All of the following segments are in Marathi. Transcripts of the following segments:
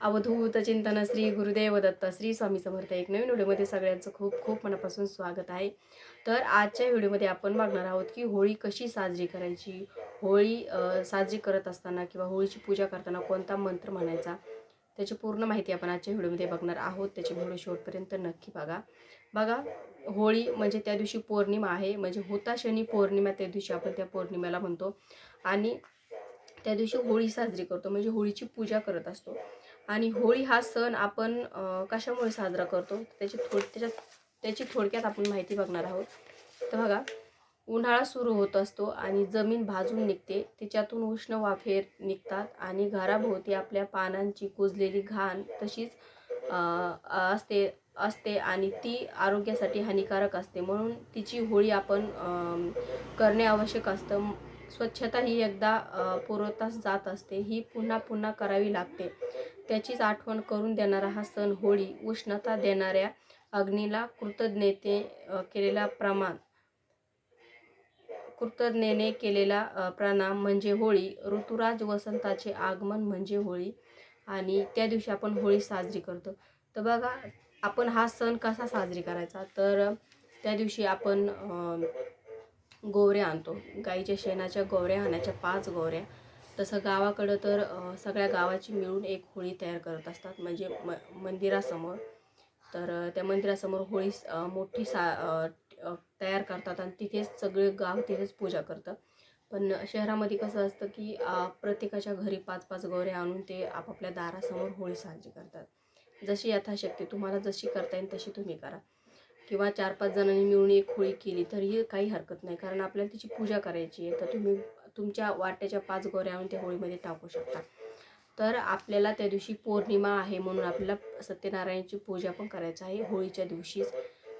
अवधूत चिंतन श्री गुरुदेव दत्त श्री स्वामी समर्थ एक नवीन व्हिडिओमध्ये सगळ्यांचं खूप खूप मनापासून स्वागत आहे. तर आजच्या व्हिडिओमध्ये आपण बघणार आहोत की होळी कशी साजरी करायची? होळी साजरी करत असताना किंवा होळीची पूजा करताना कोणता मंत्र म्हणायचा? त्याची पूर्ण माहिती आपण आजच्या व्हिडिओमध्ये बघणार आहोत. त्याची व्हिडिओ शेवटपर्यंत नक्की बघा. बघा होळी म्हणजे त्या दिवशी पौर्णिमा आहे. म्हणजे होता शनी पौर्णिमा त्या दिवशी आपण त्या पौर्णिमेला म्हणतो. आणि त्या दिवशी होळी साजरी करतो. म्हणजे होळीची पूजा करत असतो. आणि होळी हा सण आपण कशामुळे साजरा करतो? त्याची थोड त्याच्यात त्याची थोडक्यात आपण माहिती बघणार आहोत. तर बघा उन्हाळा सुरू होत असतो आणि जमीन भाजून निघते. तिच्यातून उष्ण वाफेर निघतात आणि घराभोवती आपल्या पानांची कुजलेली घाण तशीच असते असते आणि ती आरोग्यासाठी हानिकारक असते. म्हणून तिची होळी आपण करणे आवश्यक असतं. स्वच्छता ही एकदा पुरवताच जात असते. ही पुन्हा पुन्हा करावी लागते. त्याचीच आठवण करून देणारा हा सण होळी उष्णता देणाऱ्या अग्नीला कृतज्ञते केलेला प्रमाण कृतज्ञेने केलेला प्रणाम म्हणजे होळी. ऋतुराज वसंताचे आगमन म्हणजे होळी आणि त्या दिवशी आपण होळी साजरी करतो. तर बघा आपण हा सण कसा साजरी करायचा? तर त्या दिवशी आपण गोवऱ्या आणतो. गाईच्या शेणाच्या गोवऱ्या आणायच्या पाच गोवऱ्या. तसं गावाकडं तर सगळ्या गावाची मिळून एक होळी तयार करत असतात. म्हणजे म मंदिरासमोर. तर त्या मंदिरासमोर होळी मोठी सा तयार करतात आणि तिथेच सगळे गाव तिथेच पूजा करतं. पण शहरामध्ये कसं असतं की प्रत्येकाच्या घरी पाच पाच गौऱ्या आणून ते आपापल्या दारासमोर होळी साजरी करतात. जशी यथाशक्ती तुम्हाला जशी करता येईल तशी तुम्ही करा. किंवा चार पाच जणांनी मिळून एक होळी केली तरीही काही हरकत नाही. कारण आपल्याला तिची पूजा करायची आहे तर तुम्ही तुमच्या वाट्याच्या पाच गोऱ्या आणून त्या होळीमध्ये टाकू शकता. तर आपल्याला त्या दिवशी पौर्णिमा आहे म्हणून आपल्याला सत्यनारायणची पूजा पण करायचं आहे होळीच्या दिवशीच.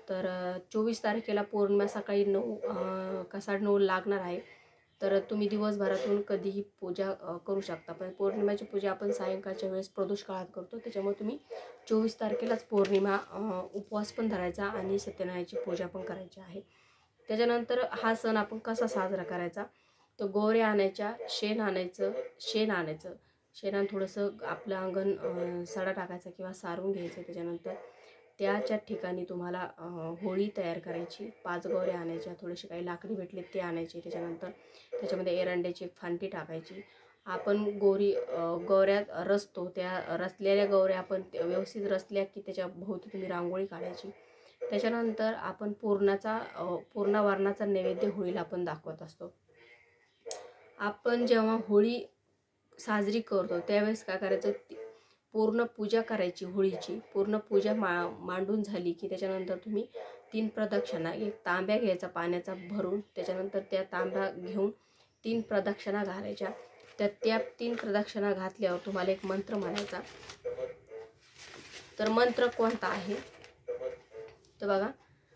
तर चोवीस तारखेला पौर्णिमा सकाळी नऊ कसाड नऊ लागणार आहे. तर तुम्ही दिवसभरातून कधीही पूजा करू शकता. पण पौर्णिमेची पूजा आपण सायंकाळच्या वेळेस प्रदोष काळात करतो. त्याच्यामुळे तुम्ही चोवीस तारखेलाच पौर्णिमा उपवास पण धरायचा आणि सत्यनारायणची पूजा पण करायची आहे. त्याच्यानंतर हा सण आपण कसा साजरा करायचा? तर गोऱ्या आणायच्या शेण आणायचं शेण आणायचं. शेणानं थोडंसं आपलं अंगण सडा टाकायचा किंवा सारून घ्यायचं त्याच्यानंतर. त्याच्या ठिकाणी तुम्हाला होळी तयार करायची पाच गौऱ्या आणायच्या थोडेसे काही लाकडी भेटले ते आणायचे त्याच्यानंतर त्याच्यामध्ये एरंड्याची एक फांटी टाकायची. आपण गोरी गौऱ्यात रचतो त्या रचलेल्या गौऱ्या आपण व्यवस्थित रचल्या की त्याच्या भोवती तुम्ही रांगोळी काढायची. त्याच्यानंतर आपण पूर्णाचा अं, पूर्णावरणाचा नैवेद्य होळीला आपण दाखवत असतो. आपण जेव्हा होळी साजरी करतो त्यावेळेस काय करायचं? पूर्ण पूजा करायची होळीची. पूर्ण पूजा मा मांडून झाली की त्याच्यानंतर तुम्ही तीन प्रदक्षिणा एक तांब्या घ्यायचा पाण्याचा भरून त्याच्यानंतर त्या तांब्या घेऊन तीन प्रदक्षिणा घालायच्या. त्या त्या तीन प्रदक्षिणा घातल्यावर तुम्हाला एक मंत्र म्हणायचा. तर मंत्र कोणता आहे? तर बघा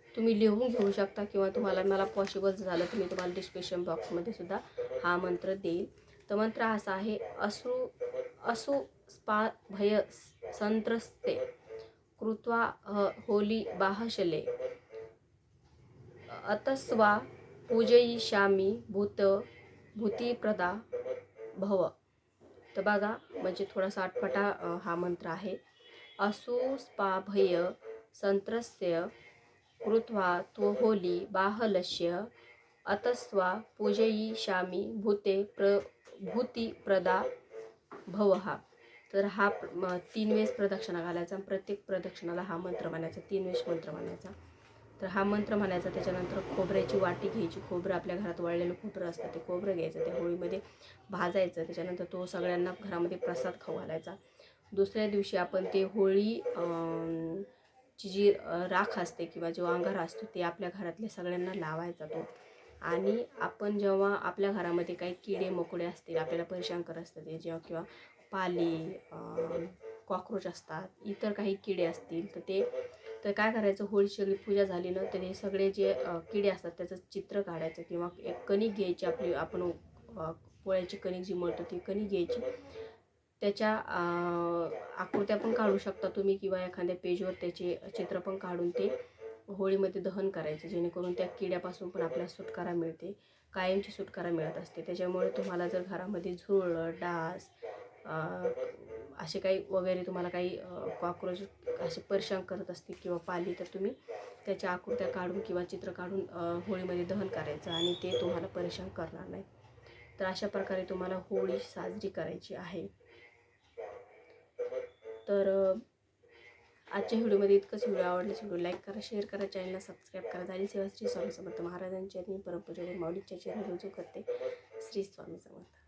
तुम्ही लिहून घेऊ शकता किंवा तुम्हाला मला पॉसिबल झालं तुम्ही तुम्हाला डिस्क्रिप्शन बॉक्समध्ये सुद्धा हा मंत्र देईल. तर मंत्र असा आहे असू असू स्पा भय संत्रस्ते कृत्वा ह- होली बाहशले। अतस्वा पूजयिष्यामी भूत भूतिप्रदा भव। तर बघा म्हणजे थोडासा आटपटा हा मंत्र आहे. असु स्पा भय संत्रस्य कृत्वा तो होली बाहलस्य। अतस्वा पूजयिष्यामी भूते प्र भूतिप्रदा भवहा तर हा तीन वेळेस प्रदक्षिणा घालायचा प्रत्येक प्रदक्षिणाला हा मंत्र म्हणायचा तीन वेळेस मंत्र म्हणायचा. तर हा मंत्र म्हणायचा त्याच्यानंतर खोबऱ्याची वाटी घ्यायची. खोबरं आपल्या घरात वळलेलं खोबरं असतं ते खोबरं घ्यायचं त्या होळीमध्ये भाजायचं. त्याच्यानंतर तो सगळ्यांना घरामध्ये प्रसाद खाऊ घालायचा. दुसऱ्या दिवशी आपण ते होळी ची जी राख असते किंवा जो अंगार असतो ते आपल्या घरातल्या सगळ्यांना लावायचा तो. आणि आपण जेव्हा आपल्या घरामध्ये काही किडे मोकळे असतील आपल्याला परेशान करत असतात ते जेव्हा किंवा पाली कॉक्रोच असतात इतर काही किडे असतील तर ते तर काय करायचं? होळी सगळी पूजा झाली ना तर हे सगळे जे किडे असतात त्याचं चित्र काढायचं किंवा एक कणिक घ्यायची आपली आपण पोळ्याची कणिक जी मळतो ती कणिक घ्यायची. त्याच्या आकृत्या पण काढू शकता तुम्ही किंवा एखाद्या पेजवर त्याचे चित्र पण काढून ते होळीमध्ये दहन करायचे जेणेकरून त्या किड्यापासून पण आपल्याला सुटकारा मिळते कायमची सुटकारा मिळत असते. त्याच्यामुळे तुम्हाला जर घरामध्ये झुरळ डास असे काही वगैरे तुम्हाला काही कॉक्रोच असे परेशान करत असतील किंवा पाली तर तुम्ही त्याच्या आकृत्या काढून किंवा चित्र काढून होळीमध्ये दहन करायचं आणि ते तुम्हाला परेशान करणार नाही. तर अशा प्रकारे तुम्हाला होळी साजरी करायची आहे. तर आजच्या व्हिडिओमध्ये इतकंच. व्हिडिओ आवडल्यास व्हिडिओ लाईक करा शेअर करा चॅनलला सबस्क्राईब करा. झाली सेवा श्री स्वामी समर्थ महाराजांची आणि परमपूजा माऊलीच्या चरण रुजू करते. श्री स्वामी समर्थ.